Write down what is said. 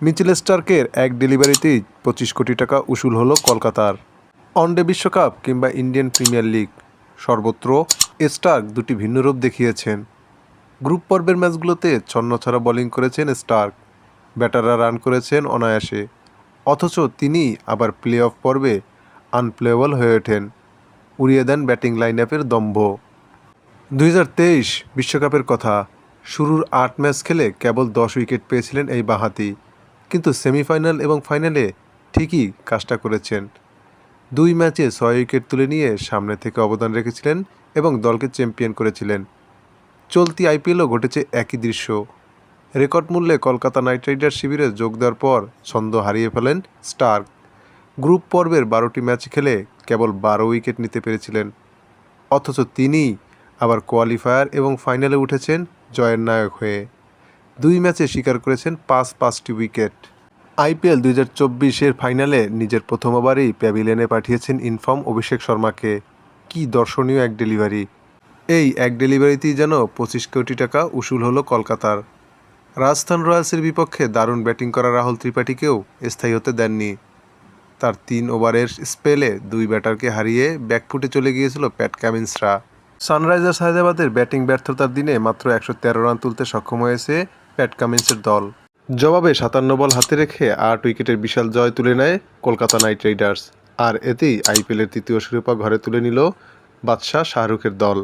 Mitchell স্টার্কের এক ডেলিভারিতেই পঁচিশ কোটি টাকা উসুল হলো কলকাতার। ওয়ানডে বিশ্বকাপ কিংবা ইন্ডিয়ান প্রিমিয়ার লিগ, সর্বত্র স্টার্ক দুটি ভিন্ন রূপ দেখিয়েছেন। গ্রুপ পর্বের ম্যাচগুলোতে ছন্নছাড়া বোলিং করেছেন স্টার্ক, ব্যাটাররা রান করেছেন অনায়াসে, অথচ তিনি আবার প্লে অফ পর্বে আনপ্লেয়েবল হয়ে ওঠেন, উড়িয়ে দেন ব্যাটিং লাইন আপের দম্ভ। দুই বিশ্বকাপের কথা, শুরুর আট ম্যাচ খেলে কেবল দশ উইকেট পেয়েছিলেন এই বাঁহাতি। কিন্তু সেমিফাইনাল এবং ফাইনালে ঠিকই কাজটা করেছেন। দুই ম্যাচে ছয় উইকেট তুলে নিয়ে সামনে থেকে অবদান রেখেছিলেন এবং দলকে চ্যাম্পিয়ন করেছিলেন। চলতি আইপিএলও ঘটেছে একই দৃশ্য। রেকর্ড মূল্যে কলকাতা নাইট রাইডার্স শিবিরে যোগ দেওয়ার পর ছন্দ হারিয়ে ফেলেন স্টার্ক। গ্রুপ পর্বের বারোটি ম্যাচ খেলে কেবল বারো উইকেট নিতে পেরেছিলেন। অথচ তিনি আবার কোয়ালিফায়ার এবং ফাইনালে উঠেছেন জয়ের নায়ক হয়ে। দুই ম্যাচে স্বীকার করেছেন পাঁচ পাঁচটি উইকেট। আইপিএল দুই হাজার চব্বিশের ফাইনালে নিজের প্রথম প্যাভিলিয়নে পাঠিয়েছেন ইনফর্ম অভিষেক শর্মাকে। কি দর্শনীয় এক ডেলিভারি। এই এক ডেলিভারিতেই যেন পঁচিশ কোটি টাকা উসুল হলো কলকাতার। রাজস্থান রয়্যালসের বিপক্ষে দারুণ ব্যাটিং করা রাহুল ত্রিপাঠীকেও স্থায়ী হতে দেননি। তার তিন ওভারের স্পেলে দুই ব্যাটারকে হারিয়ে ব্যাকফুটে চলে গিয়েছিল প্যাট কামিন্সরা। সানরাইজার্স হায়দ্রাবাদের ব্যাটিং ব্যর্থতার দিনে মাত্র একশো তেরো রান তুলতে সক্ষম হয়েছে প্যাট কামিন্সের দল। জবাবে সাতান্ন বল হাতে রেখে আট উইকেটের বিশাল জয় তুলে নেয় কলকাতা নাইট রাইডার্স। আর এতেই আইপিএলের তৃতীয় শিরোপা ঘরে তুলে নিল বাদশাহ শাহরুখের দল।